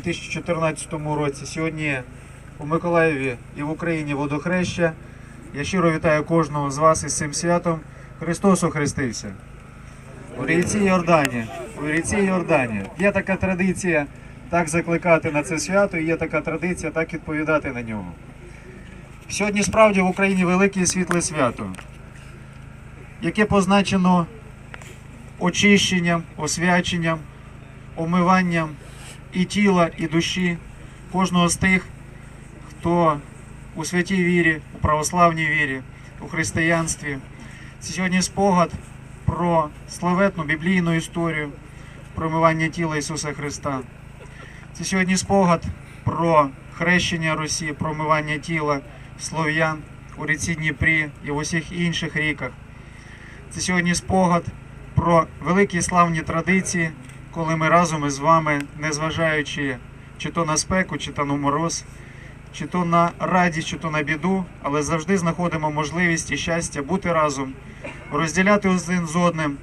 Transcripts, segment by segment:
2014 році. Сьогодні у Миколаєві і в Україні водохреща. Я щиро вітаю кожного з вас із цим святом. Христос охрестився. У ріці Йордані. У ріці Йордані. Є така традиція так закликати на це свято, і є така традиція так відповідати на нього. Сьогодні справді в Україні велике світле свято, яке позначено очищенням, освяченням, омиванням і тіла, і душі кожного з тих, хто у святій вірі, у православній вірі, у християнстві. Це сьогодні спогад про славетну біблійну історію промивання тіла Ісуса Христа. Це сьогодні спогад про хрещення Русі, промивання тіла слов'ян у ріці Дніпрі і в усіх інших ріках. Це сьогодні спогад про великі славні традиції, коли ми разом із вами, незважаючи чи то на спеку, чи то на мороз, чи то на радість, чи то на біду, але завжди знаходимо можливість і щастя бути разом, розділяти один з одним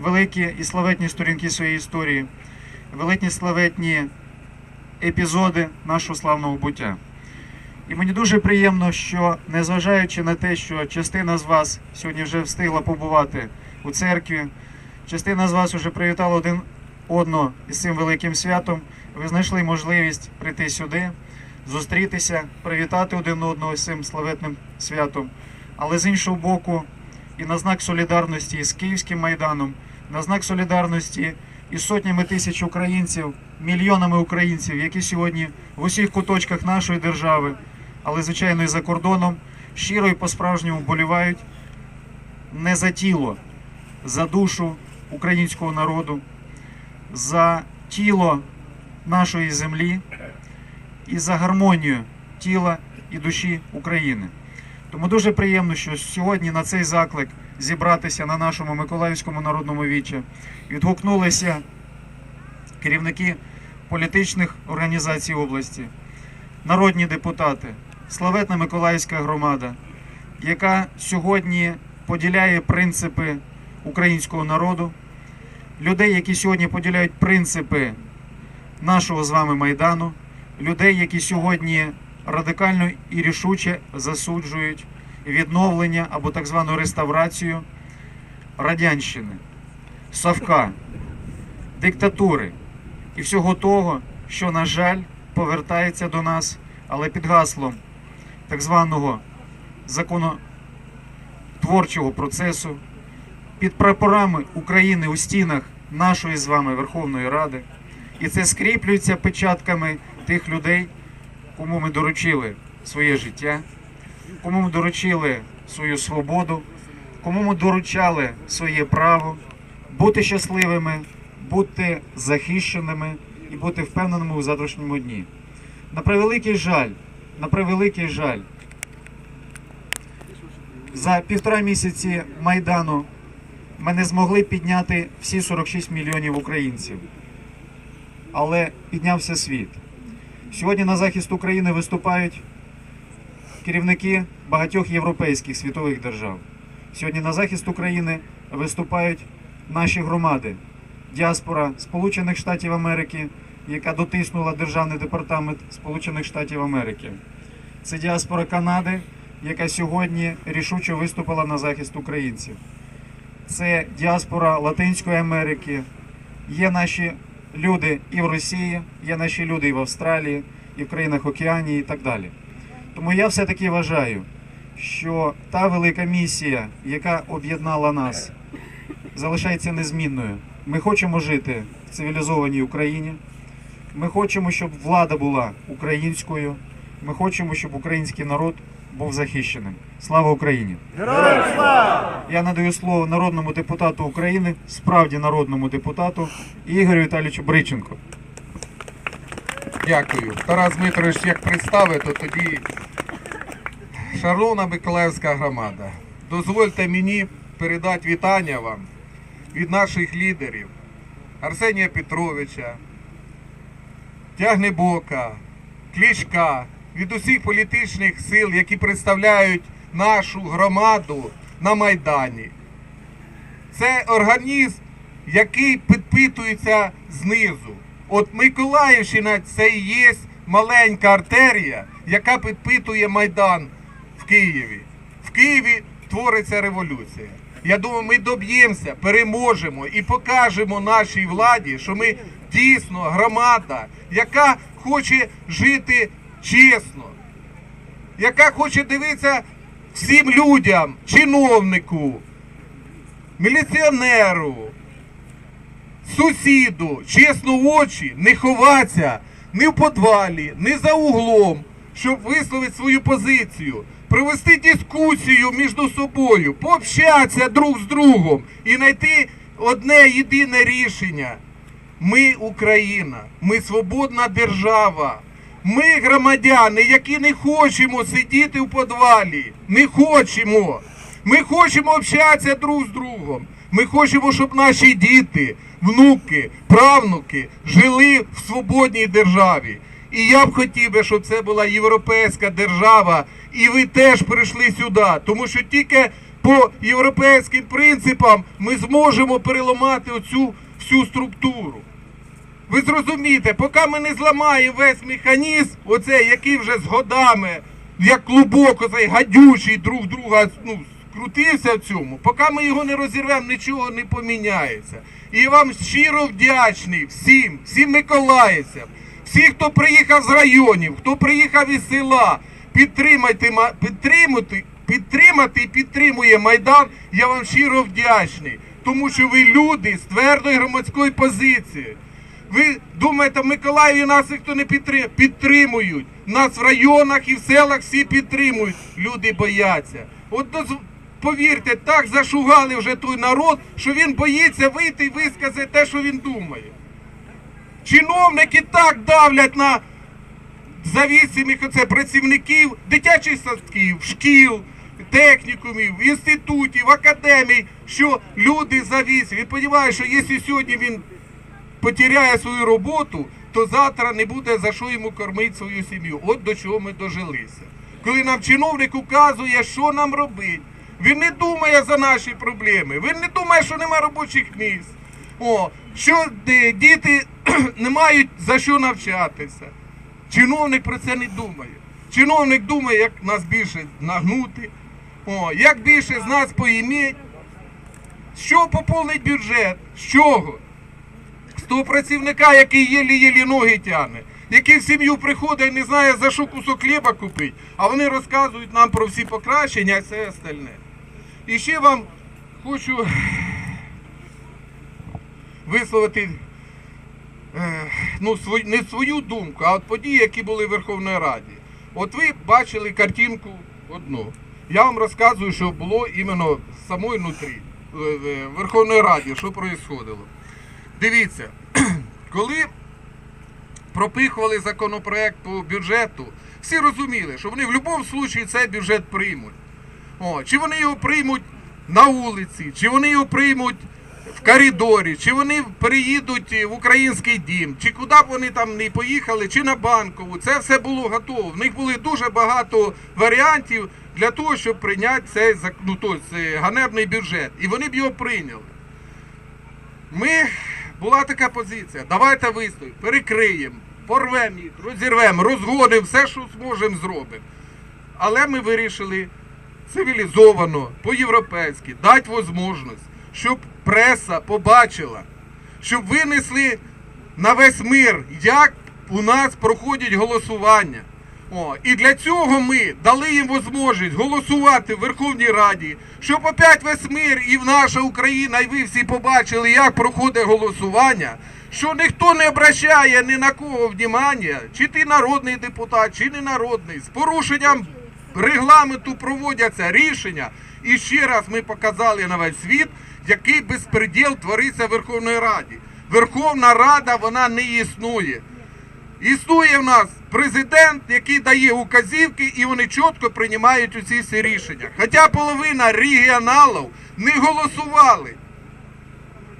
великі і славетні сторінки своєї історії, великі славетні епізоди нашого славного буття. І мені дуже приємно, що незважаючи на те, що частина з вас сьогодні вже встигла побувати у церкві, частина з вас вже привітала один одного із цим великим святом, ви знайшли можливість прийти сюди, зустрітися, привітати один одного з цим славетним святом. Але з іншого боку, і на знак солідарності з Київським майданом, на знак солідарності із сотнями тисяч українців, мільйонами українців, які сьогодні в усіх куточках нашої держави, але звичайно і за кордоном, щиро і по-справжньому болівають не за тіло, за душу українського народу, за тіло нашої землі і за гармонію тіла і душі України. Тому дуже приємно, що сьогодні на цей заклик зібратися на нашому Миколаївському народному вічі відгукнулися керівники політичних організацій області, народні депутати, славетна Миколаївська громада, яка сьогодні поділяє принципи українського народу, людей, які сьогодні поділяють принципи нашого з вами майдану, людей, які сьогодні радикально і рішуче засуджують відновлення або так звану реставрацію радянщини, Савка, диктатури і всього того, що, на жаль, повертається до нас, але під гаслом так званого законотворчого процесу, під прапорами України у стінах нашої з вами Верховної Ради. І це скріплюється печатками тих людей, кому ми доручили своє життя, кому ми доручили свою свободу, кому ми доручали своє право бути щасливими, бути захищеними і бути впевненими у завтрашньому дні. На превеликий жаль, на превеликий жаль, за півтора місяці Майдану ми не змогли підняти всі 46 мільйонів українців. Але піднявся світ. Сьогодні на захист України виступають керівники багатьох європейських світових держав. Сьогодні на захист України виступають наші громади, діаспора Сполучених Штатів Америки, яка дотиснула Державний департамент Сполучених Штатів Америки. Це діаспора Канади, яка сьогодні рішуче виступила на захист українців. Це діаспора Латинської Америки. Є наші люди і в Росії, є наші люди і в Австралії, і в країнах Океанії і так далі. Тому я все-таки вважаю, що та велика місія, яка об'єднала нас, залишається незмінною. Ми хочемо жити в цивілізованій Україні. Ми хочемо, щоб влада була українською. Ми хочемо, щоб український народ був захищеним. Слава Україні! Я надаю слово народному депутату України, справді народному депутату Ігорю Віталійовичу Бриченко. Дякую. Тарас Дмитрович, як представить, то тоді шановна Миколаївська громада, дозвольте мені передати вітання вам від наших лідерів Арсенія Петровича, Тягнебока, Клішка, від усіх політичних сил, які представляють нашу громаду на Майдані. Це організм, який підпитується знизу. От Миколаївщина це і є маленька артерія, яка підпитує Майдан в Києві. В Києві твориться революція. Я думаю, ми доб'ємося, переможемо і покажемо нашій владі, що ми дійсно громада, яка хоче жити чесно, яка хоче дивитися всім людям, чиновнику, міліціонеру, сусіду, чесно в очі, не ховатися ні в подвалі, ні за углом, щоб висловити свою позицію, провести дискусію між собою, пообщатися друг з другом і знайти одне єдине рішення. Ми Україна, ми свободна держава. Ми громадяни, які не хочемо сидіти в подвалі. Не хочемо. Ми хочемо общатися друг з другом. Ми хочемо, щоб наші діти, внуки, правнуки жили в свободній державі. І я б хотів би, щоб це була європейська держава, і ви теж прийшли сюди, тому що тільки по європейським принципам ми зможемо переламати оцю всю структуру. Ви зрозумієте, поки ми не зламаємо весь механізм, оцей, який вже з годами, як клубок, оцей гадючий друг друга ну, скрутився в цьому, поки ми його не розірвемо, нічого не поміняється. І я вам щиро вдячний всім, всім миколаївцям, всі, хто приїхав з районів, хто приїхав із села, підтримайте, ма- підтримати, підтримати і підтримує Майдан, я вам щиро вдячний. Тому що ви люди з твердої громадської позиції. Ви думаєте, в Миколаєві нас ніхто не підтримує? Підтримують. Нас в районах і в селах всі підтримують. Люди бояться. От повірте, так зашугали вже той народ, що він боїться вийти і висказати те, що він думає. Чиновники так давлять на завісимих працівників дитячих садків, шкіл, технікумів, інститутів, академій, що люди завісять. Він розуміє, що якщо сьогодні він потеряє свою роботу, то завтра не буде за що йому кормити свою сім'ю. От до чого ми дожилися. Коли нам чиновник указує, що нам робити, він не думає за наші проблеми, він не думає, що немає робочих місць. О, що діти не мають за що навчатися. Чиновник про це не думає. Чиновник думає, як нас більше нагнути, о, як більше з нас поїміть. Чого поповнить бюджет? З чого? Того працівника, який єлі-єлі ноги тягне, який в сім'ю приходить і не знає, за що кусок хліба купити, а вони розказують нам про всі покращення і все остальне. І ще вам хочу висловити е, ну, не свою думку, а от події, які були в Верховній Раді. От ви бачили картинку одну. Я вам розказую, що було іменно самої внутрі е, Верховної Раді, що происходило. Дивіться, коли пропихували законопроект по бюджету, всі розуміли, що вони в будь-якому випадку цей бюджет приймуть. О, чи вони його приймуть на вулиці, чи вони його приймуть в коридорі, чи вони переїдуть в український дім, чи куди б вони там не поїхали, чи на банкову. Це все було готово. В них були дуже багато варіантів для того, щоб прийняти цей ну, тобто, е, ганебний бюджет. І вони б його прийняли. Ми була така позиція. Давайте вистоїмо, перекриємо, порвемо їх, розірвемо, розгонимо, все, що зможемо, зробимо. Але ми вирішили цивілізовано, по-європейськи, дати можливість, щоб преса побачила, щоб винесли на весь мир, як у нас проходять голосування. О, і для цього ми дали їм можливість голосувати в Верховній Раді, щоб опять весь мир і наша Україна, і ви всі побачили, як проходить голосування, що ніхто не обращає ні на кого внимання, чи ти народний депутат, чи не народний, з порушенням регламенту проводяться рішення. І ще раз ми показали на весь світ, який безпреділ твориться в Верховній Раді. Верховна Рада вона не існує. Існує в нас президент, який дає указівки, і вони чітко приймають усі ці рішення. Хоча половина регіоналів не голосували.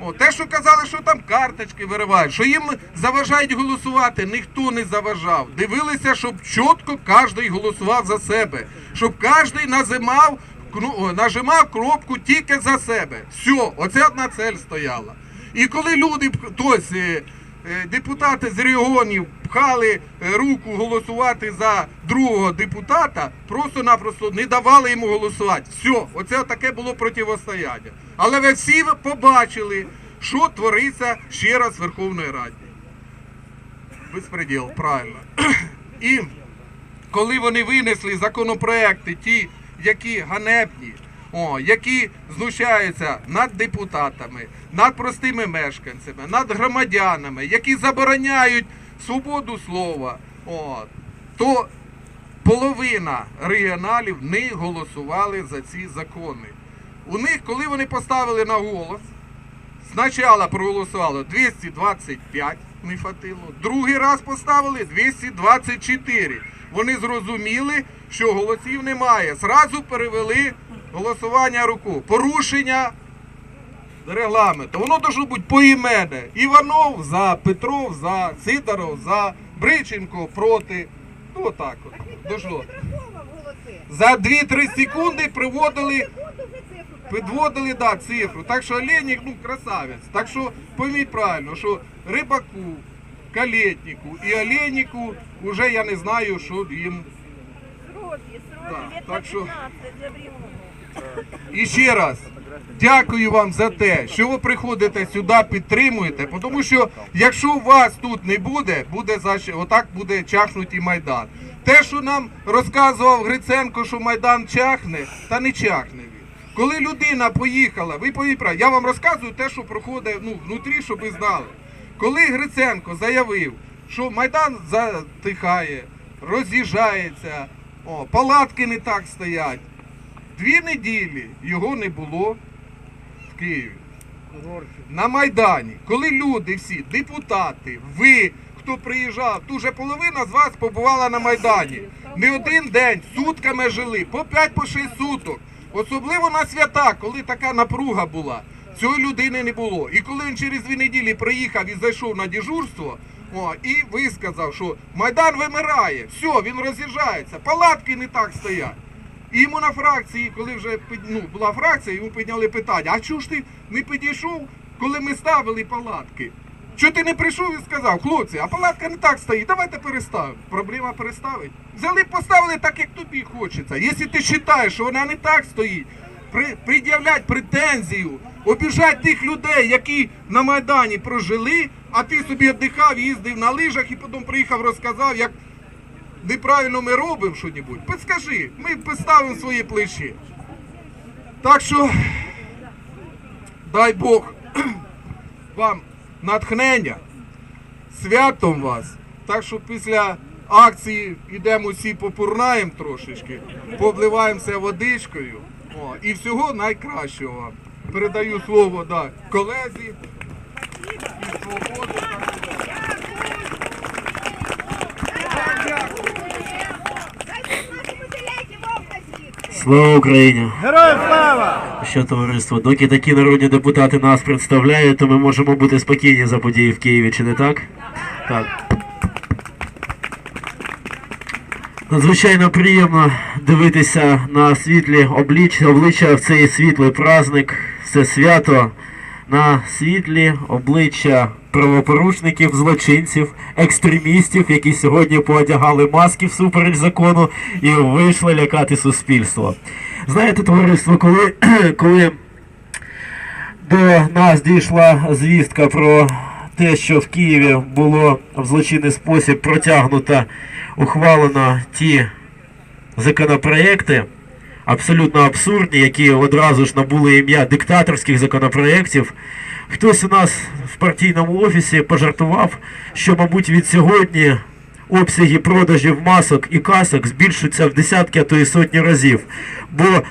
О, те, що казали, що там карточки виривають, що їм заважають голосувати, ніхто не заважав. Дивилися, щоб чітко кожен голосував за себе, щоб кожен нажимав, кну- нажимав кнопку тільки за себе. Все, оце одна цель стояла. І коли люди, е, е, депутати з регіонів пхали е, руку голосувати за другого депутата, просто-напросто не давали йому голосувати. Все, оце таке було противостояння. Але ви всі побачили, що твориться ще раз в Верховної Раді. Безпреділ, правильно. І коли вони винесли законопроекти, ті, які ганебні, о, які знущаються над депутатами, над простими мешканцями, над громадянами, які забороняють свободу слова, о, то половина регіоналів не голосували за ці закони. У них, коли вони поставили на голос, Спочатку проголосувало 225, не хватило. Другий раз поставили 224. Вони зрозуміли, що голосів немає. Зразу перевели голосування руку. Порушення регламенту. Воно должно бути поіменне. Іванов за, Петров за, Сидоров за, Бриченко проти. Ну отак от. Дошло. За 2-3 секунди приводили Підводили, да, цифру. Так що Оленік, ну, красавець. Так що пойміть правильно, що Рибаку, Калєтніку і Оленіку вже я не знаю, що їм. Сроки, сроки, лет так що- 15 для времени. І ще раз. Дякую вам за те, що ви приходите сюди, підтримуєте, тому що якщо вас тут не буде, буде за отак буде чахнути і Майдан. Те, що нам розказував Гриценко, що Майдан чахне, та не чахне. Коли людина поїхала, ви повіть я вам розказую те, що проходить ну, внутрі, щоб ви знали. Коли Гриценко заявив, що Майдан затихає, роз'їжджається, о, палатки не так стоять, Дві неділі його не було в Києві. На Майдані, коли люди всі, депутати, ви, хто приїжджав, тут вже половина з вас побувала на Майдані. Не один день, сутками жили, по 5 по 6 суток. Особливо на свята, коли така напруга була. Цієї людини не було. І коли він через дві неділі приїхав і зайшов на дежурство, о, і висказав, що Майдан вимирає, все, він роз'їжджається, палатки не так стоять. І йому на фракції, коли вже ну, була фракція, йому підняли питання, а чого ж ти не підійшов, коли ми ставили палатки? Чого ти не прийшов і сказав, хлопці, а палатка не так стоїть, давайте переставимо. Проблема переставить. Взяли, поставили так, як тобі хочеться. Якщо ти вважаєш, що вона не так стоїть, при, пред'являть претензію, обіжать тих людей, які на Майдані прожили, а ти собі віддихав, їздив на лижах і потім приїхав, розказав, як неправильно ми робимо щось, підскажи, ми поставимо свої плечі. Так що, дай Бог вам натхнення, святом вас. Так що після акції йдемо всі попурнаємо трошечки, пообливаємося водичкою. О, і всього найкращого вам. Передаю слово да, колезі. І свободу. Слава Україні! Героям слава! Що товариство, доки такі народні депутати нас представляють, то ми можемо бути спокійні за події в Києві, чи не так? Так. Надзвичайно приємно дивитися на світлі обличчя, обличчя в цей світлий праздник, це свято, на світлі обличчя правопорушників, злочинців, екстремістів, які сьогодні поодягали маски всупереч закону і вийшли лякати суспільство. Знаєте, товариство, коли, коли до нас дійшла звістка про те, що в Києві було в злочинний спосіб протягнуто, ухвалено ті законопроекти, абсолютно абсурдні, які одразу ж набули ім'я диктаторських законопроєктів. Хтось у нас в партійному офісі пожартував, що, мабуть, від сьогодні обсяги продажів масок і касок збільшуються в десятки, а то і сотні разів. Бо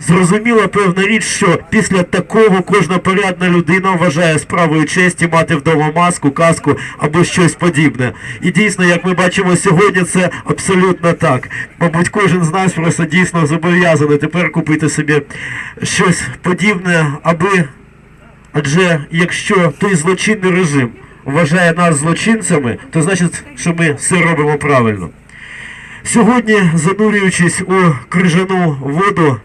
Зрозуміла певна річ, що після такого кожна порядна людина вважає справою честі мати вдома маску, каску або щось подібне. І дійсно, як ми бачимо сьогодні, це абсолютно так. Мабуть, кожен з нас просто дійсно зобов'язаний тепер купити собі щось подібне, аби Адже якщо той злочинний режим вважає нас злочинцями, то значить, що ми все робимо правильно. Сьогодні, занурюючись у крижану воду,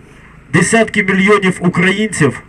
десятки мільйонів українців